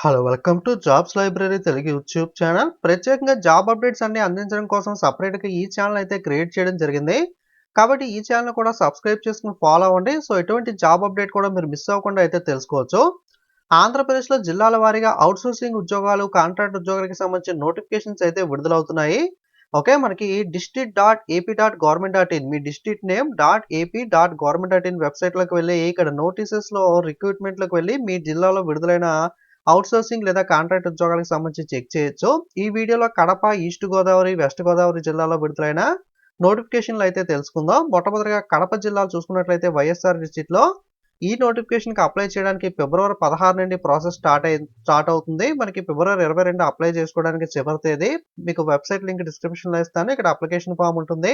Hello welcome to jobs library Telugu YouTube channel ప్రత్యేకంగా job updates అన్ని అందించడం కోసం సపరేట్గా ఈ ఛానల్ అయితే క్రియేట్ చేయడం జరిగింది. కాబట్టి ఈ ఛానల్ కూడా సబ్స్క్రైబ్ చేసుకుని ఫాలో అవ్వండి. సో ఎటువంటి జాబ్ అప్డేట్ కూడా మీరు మిస్ అవ్వకుండా అయితే తెలుసుకోవచ్చు. ఆంధ్రప్రదేశ్లో జిల్లాల వారీగా అవుట్సోర్సింగ్ ఉద్యోగాలు కాంట్రాక్ట్ ఉద్యోగాలకు సంబంధించిన నోటిఫికేషన్స్ అయితే విడుదలవుతున్నాయి. ఓకే మనకి district dot AP dot government dot in me district name dot AP dot government dot in వెబ్సైట్లోకి వెళ్ళి ఇక్కడ నోటీసెస్లో రిక్రూట్మెంట్లోకి వెళ్ళి మీ జిల్లాలో విడుదలైన అవుట్సోర్సింగ్ లేదా కాంట్రాక్ట్ ఉద్యోగాలకు సంబంధించి చెక్ చేయొచ్చు. ఈ వీడియోలో కడప ఈస్ట్ గోదావరి వెస్ట్ గోదావరి జిల్లాలో విడుదలైన నోటిఫికేషన్లు అయితే తెలుసుకుందాం. మొట్టమొదటిగా కడప జిల్లాలో చూసుకున్నట్లయితే వైఎస్ఆర్ డిస్టిక్లో ఈ నోటిఫికేషన్కి అప్లై చేయడానికి ఫిబ్రవరి పదహారు నుండి ప్రాసెస్ స్టార్ట్ అయి స్టార్ట్ అవుతుంది. మనకి ఫిబ్రవరి ఇరవై రెండు అప్లై చేసుకోవడానికి చివరి తేదీ. మీకు వెబ్సైట్ లింక్ డిస్క్రిప్షన్లో ఇస్తాను. ఇక్కడ అప్లికేషన్ ఫామ్ ఉంటుంది.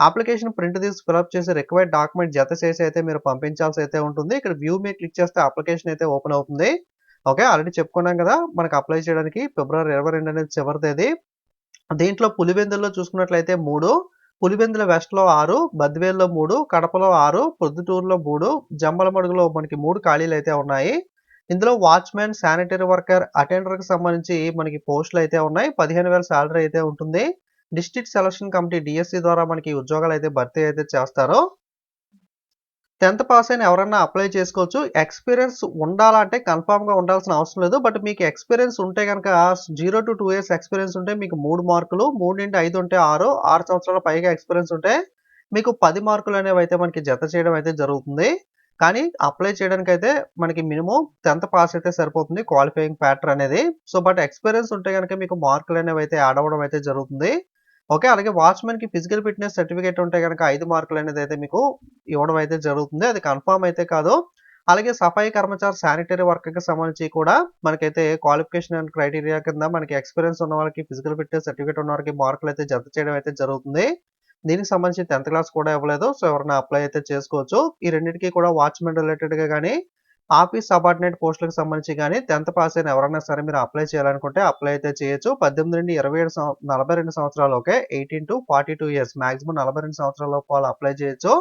అప్లికేషన్ ప్రింట్ తీసి ఫిలప్ చేసి రిక్వైర్డ్ డాక్యుమెంట్ జత చేసి అయితే మీరు పంపించాల్సి అయితే ఉంటుంది. ఇక్కడ వ్యూ మీద క్లిక్ చేస్తే అప్లికేషన్ అయితే ఓపెన్ అవుతుంది. ఓకే ఆల్రెడీ చెప్పుకున్నాం కదా మనకు అప్లై చేయడానికి ఫిబ్రవరి ఇరవై రెండు అనేది చివరి తేదీ. దీంట్లో పులివెందుల్లో చూసుకున్నట్లయితే మూడు పులివెందుల వెస్ట్లో ఆరు బద్వేల్లో మూడు కడపలో ఆరు పొద్దుటూరులో మూడు జంబలమడుగులో మనకి మూడు ఖాళీలు అయితే ఉన్నాయి. ఇందులో వాచ్మెన్ శానిటరీ వర్కర్ అటెండర్కి సంబంధించి మనకి పోస్టులు అయితే ఉన్నాయి. పదిహేను వేల శాలరీ అయితే ఉంటుంది. డిస్ట్రిక్ట్ సెలక్షన్ కమిటీ డిఎస్సి ద్వారా మనకి ఉద్యోగాలు అయితే భర్తీ అయితే చేస్తారు. టెన్త్ పాస్ అయిన ఎవరైనా అప్లై చేసుకోవచ్చు. ఎక్స్పీరియన్స్ ఉండాలంటే కన్ఫామ్గా ఉండాల్సిన అవసరం లేదు. బట్ మీకు ఎక్స్పీరియన్స్ ఉంటే కనుక zero to two years experience ఉంటే మీకు మూడు మార్కులు మూడు నుండి ఐదు ఉంటే ఆరు ఆరు సంవత్సరాల పైగా ఎక్స్పీరియన్స్ ఉంటే మీకు పది మార్కులు అనేవి అయితే మనకి జత చేయడం అయితే జరుగుతుంది. కానీ అప్లై చేయడానికి అయితే మనకి మినిమం టెన్త్ పాస్ అయితే సరిపోతుంది క్వాలిఫైయింగ్ ఫ్యాక్టర్ అనేది. సో బట్ ఎక్స్పీరియన్స్ ఉంటే కనుక మీకు మార్కులు అనేవి అయితే యాడ్ అవ్వడం అయితే జరుగుతుంది. ఓకే అలాగే వాచ్మెన్కి ఫిజికల్ ఫిట్నెస్ సర్టిఫికేట్ ఉంటే కనుక ఐదు మార్కులు అనేది అయితే మీకు ఇవ్వడం అయితే జరుగుతుంది. అది కన్ఫామ్ అయితే కాదు. అలాగే సఫాయి కర్మచారి శానిటరీ వర్క్కి సంబంధించి కూడా మనకైతే క్వాలిఫికేషన్ అండ్ క్రైటీరియా కింద మనకి ఎక్స్పీరియన్స్ ఉన్న వాళ్ళకి ఫిజికల్ ఫిట్నెస్ సర్టిఫికేట్ ఉన్న వారికి మార్కులు అయితే జత చేయడం అయితే జరుగుతుంది. దీనికి సంబంధించి టెన్త్ క్లాస్ కూడా ఇవ్వలేదు. సో ఎవరైనా అప్లై అయితే చేసుకోవచ్చు. ఈ రెండింటికి కూడా వాచ్మెన్ రిలేటెడ్గా కానీ ఆఫీస్ సబార్డినేట్ పోస్టులకు సంబంధించి కానీ టెన్త్ పాస్ అయిన ఎవరైనా సరే మీరు అప్లై చేయాలనుకుంటే అప్లై అయితే చేయొచ్చు. పద్దెనిమిది నుండి ఇరవై ఏడు నలభై రెండు సంవత్సరాలు okay. Eighteen to forty two years. Maximum నలభై రెండు సంవత్సరాల వాళ్ళు అప్లై చేయొచ్చు.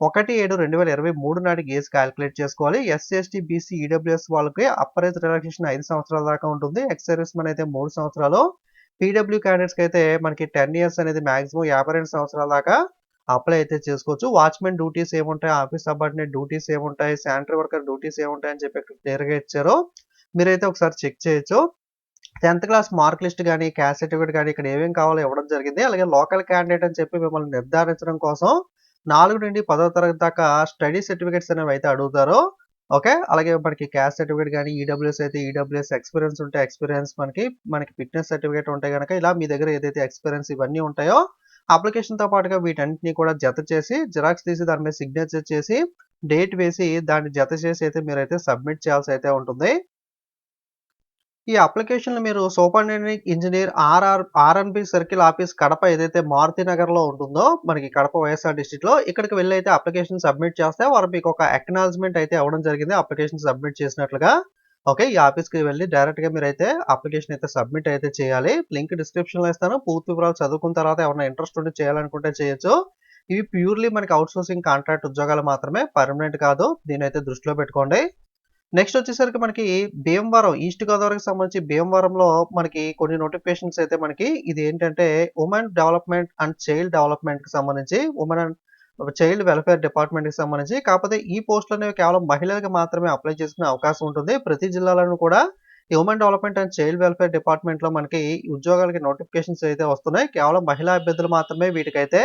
ఒకటి ఏడు రెండు వేల ఇరవై మూడు నాటికి ఏజ్ క్యాలిక్యులేట్ చేసుకోవాలి. ఎస్సీ ఎస్టీ బీసీ ఈడబ్ల్యూఎస్ వాళ్ళకి అప్పర్ ఏజ్ రిలాక్సేషన్ ఐదు సంవత్సరాల దాకా ఉంటుంది. ఎక్స్ సర్వీస్ మెన్ అయితే మూడు సంవత్సరాలు. పీడబ్ల్యూ క్యాండిడేట్స్కి అయితే మనకి టెన్ ఇయర్స్ అనేది మాక్సిమం యాభై రెండు సంవత్సరాల దాకా అప్లై అయితే చేసుకోవచ్చు. వాచ్మెన్ డ్యూటీస్ ఏముంటాయి? ఆఫీస్ సబార్డినేట్ డ్యూటీస్ ఏముంటాయి? శానిటరీ వర్కర్ డ్యూటీస్ ఏముంటాయి? అని చెప్పి క్లియర్గా ఇచ్చారు. మీరైతే ఒకసారి చెక్ చేయొచ్చు. టెన్త్ క్లాస్ మార్క్ లిస్ట్ కానీ క్యాస్ట్ సర్టిఫికేట్ కానీ ఇక్కడ ఏమేమి కావాలో ఇవ్వడం జరిగింది. అలాగే లోకల్ క్యాండిడేట్ అని చెప్పి మిమ్మల్ని నిర్ధారించడం కోసం నాలుగు నుండి పదో తరగతి దాకా స్టడీ సర్టిఫికేట్స్ అనేవి అయితే అడుగుతారు. ఓకే? అలాగే మనకి క్యాస్ట్ సర్టిఫికేట్ కానీ ఈడబ్ల్యూఎస్ అయితే ఈడబ్ల్యూఎస్ ఎక్స్పీరియన్స్ ఉంటే ఎక్స్పీరియన్స్ మనకి మనకి ఫిట్నెస్ సర్టిఫికేట్ ఉంటే కనుక ఇలా మీ దగ్గర ఏదైతే ఎక్స్పీరియన్స్ ఇవన్నీ ఉంటాయో అప్లికేషన్తో పాటుగా వీటన్నిటిని కూడా జత చేసి జిరాక్స్ తీసి దాని మీద సిగ్నేచర్ చేసి డేట్ వేసి దాన్ని జత చేసి అయితే మీరైతే సబ్మిట్ చేయాల్సి అయితే ఉంటుంది. ఈ అప్లికేషన్ మీరు superintendent engineer RR RNB circle office Kadapa ఏదైతే మారుతి నగర్లో ఉంటుందో మనకి కడప వైఎస్ఆర్ డిస్ట్రిక్ట్లో ఇక్కడికి వెళ్ళి అయితే అప్లికేషన్ సబ్మిట్ చేస్తే వారు మీకు ఒక అక్నాలజ్మెంట్ అయితే అవ్వడం జరిగింది. అప్లికేషన్ సబ్మిట్ చేసినట్లుగా ఓకే ఈ ఆఫీస్కి వెళ్ళి డైరెక్ట్గా మీరు అయితే అప్లికేషన్ అయితే సబ్మిట్ అయితే చేయాలి. లింక్ డిస్క్రిప్షన్లో ఇస్తాను పూర్తి వివరాలు చదువుకున్న తర్వాత ఎవరైనా ఇంట్రెస్ట్ ఉండి చేయాలనుకుంటే చేయొచ్చు. ఇవి ప్యూర్లీ మనకి అవుట్ సోర్సింగ్ కాంట్రాక్ట్ ఉద్యోగాలు మాత్రమే పర్మనెంట్ కాదు. దీని అయితే దృష్టిలో పెట్టుకోండి. నెక్స్ట్ వచ్చేసరికి మనకి భీమవరం ఈస్ట్ గోదావరికి సంబంధించి భీమవరంలో మనకి కొన్ని నోటిఫికేషన్స్ అయితే మనకి ఇది ఏంటంటే ఉమెన్ డెవలప్మెంట్ అండ్ చైల్డ్ డెవలప్మెంట్కి సంబంధించి ఉమెన్ అండ్ చైల్డ్ వెల్ఫేర్ డిపార్ట్మెంట్కి సంబంధించి కాకపోతే ఈ పోస్టులు అనేవి కేవలం మహిళలకు మాత్రమే అప్లై చేసుకునే అవకాశం ఉంటుంది. ప్రతి జిల్లాలను కూడా human development and child welfare డిపార్ట్మెంట్లో మనకి ఉద్యోగాలకి నోటిఫికేషన్స్ అయితే వస్తున్నాయి. కేవలం మహిళా అభ్యర్థులు మాత్రమే వీటికైతే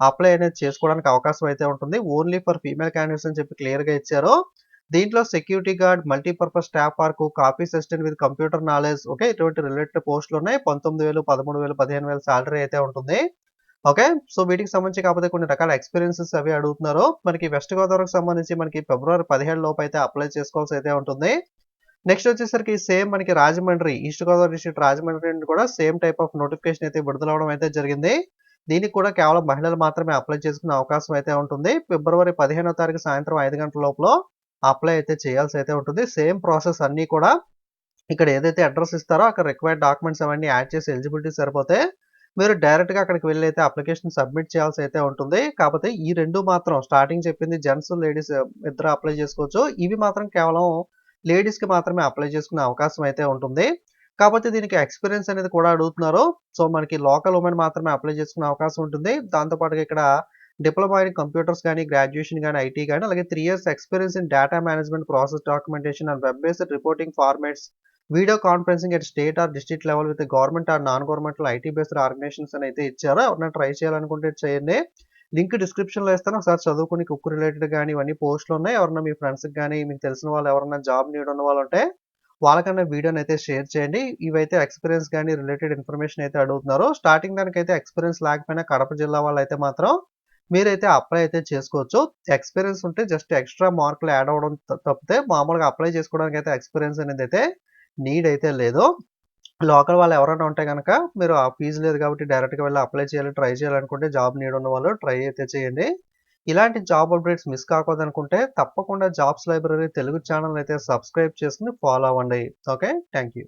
అప్లై అనేది చేసుకోవడానికి అవకాశం అయితే ఉంటుంది. ఓన్లీ ఫర్ ఫీమేల్ క్యాండిడేట్స్ అని చెప్పి క్లియర్గా ఇచ్చారు. దీంట్లో security guard multipurpose staff work copy assistant with computer knowledge okay ఇటువంటి రిలేటెడ్ పోస్టులు ఉన్నాయి. పంతొమ్మిది వేలు పదమూడు వేలు పదిహేను వేలు సాలరీ అయితే ఉంటుంది. ఓకే సో వీటికి సంబంధించి కాకపోతే కొన్ని రకాల ఎక్స్పీరియన్సెస్ అవి అడుగుతున్నారు. మనకి వెస్ట్ గోదావరికి సంబంధించి మనకి ఫిబ్రవరి పదిహేడు లోపు అయితే అప్లై చేసుకోవాల్సి అయితే ఉంటుంది. నెక్స్ట్ వచ్చేసరికి సేమ్ మనకి రాజమండ్రి ఈస్ట్ గోదావరి డిస్ట్రిక్ట్ రాజమండ్రి నుండి కూడా సేమ్ టైప్ ఆఫ్ నోటిఫికేషన్ అయితే విడుదలవడం అయితే జరిగింది. దీనికి కూడా కేవలం మహిళలు మాత్రమే అప్లై చేసుకునే అవకాశం అయితే ఉంటుంది. ఫిబ్రవరి పదిహేనో తారీఖు సాయంత్రం ఐదు గంటల లోపల అప్లై అయితే చేయాల్సి అయితే ఉంటుంది. సేమ్ ప్రాసెస్ అన్నీ కూడా ఇక్కడ ఏదైతే అడ్రస్ ఇస్తారో అక్కడ రిక్వైర్డ్ డాక్యుమెంట్స్ అవన్నీ యాడ్ చేసి ఎలిజిబిలిటీ సరిపోతే మీరు డైరెక్ట్గా అక్కడికి వెళ్ళి అయితే అప్లికేషన్ సబ్మిట్ చేయాల్సి అయితే ఉంటుంది కాకపోతే ఈ రెండు మాత్రం స్టార్టింగ్ చెప్పింది జెంట్స్ లేడీస్ ఇద్దరు అప్లై చేసుకోవచ్చు ఇవి మాత్రం కేవలం లేడీస్‌కి మాత్రమే అప్లై చేసుకునే అవకాశం అయితే ఉంటుంది. కాకపోతే దీనికి ఎక్స్‌పీరియన్స్ అనేది కూడా అడుగుతున్నారు. సో, మనకి లోకల్ ఉమెన్ మాత్రమే అప్లై చేసుకునే అవకాశం ఉంటుంది. దాంతోపాటుగా ఇక్కడ డిప్లొమా ఇన్ కంప్యూటర్స్ కానీ గ్రాడ్యుయేషన్ గాని, ఐటీ కానీ అలాగే three years experience in data management, process documentation and web based reporting formats video conferencing at state or district level with government or non governmental IT based organisations అని అయితే ఇచ్చారా ఎవరైనా try చేయాలనుకుంటే చేయండి. Link డిస్క్రిప్షన్‌లో ఇస్తాను. ఒకసారి చదువుకొని కుక్ రిలేటెడ్ కానీ ఇవన్నీ పోస్ట్‌లు ఉన్నాయి. ఎవరైనా మీ ఫ్రెండ్స్‌కి కానీ మీకు తెలిసిన వాళ్ళు ఎవరైనా జాబ్ నీడ్ ఉన్న వాళ్ళు ఉంటే వాళ్ళకన్నా వీడియోని అయితే షేర్ చేయండి. ఇవైతే ఎక్స్‌పీరియన్స్ కానీ రిలేటెడ్ ఇన్ఫర్మేషన్ అయితే అడుగుతున్నారు. స్టార్టింగ్ దానికైతే ఎక్స్‌పీరియన్స్ లేకపోయినా కడప జిల్లా వాళ్ళైతే మాత్రం మీరైతే అప్లై అయితే చేసుకోవచ్చు. ఎక్స్‌పీరియన్స్ ఉంటే జస్ట్ ఎక్స్‌ట్రా మార్కులు యాడ్ అవ్వడం తప్పితే మామూలుగా అప్లై చేసుకోవడానికి అయితే ఎక్స్‌పీరియన్స్ అనేది అయితే నీడ్ అయితే లేదు. లోకల్ వాళ్ళు ఎవరైనా ఉంటే కనుక మీరు ఆ ఫీజు లేదు కాబట్టి డైరెక్ట్‌గా వెళ్ళి అప్లై చేయాలి, ట్రై చేయాలనుకుంటే జాబ్ నీడ్ ఉన్నవాళ్ళు ట్రై అయితే చేయండి. ఇలాంటి జాబ్ అప్డేట్స్ మిస్ కాకూడదనుకుంటే తప్పకుండా జాబ్స్ లైబ్రరీ తెలుగు ఛానల్ అయితే సబ్స్క్రైబ్ చేసుకుని ఫాలో అవ్వండి. ఓకే. Thank you.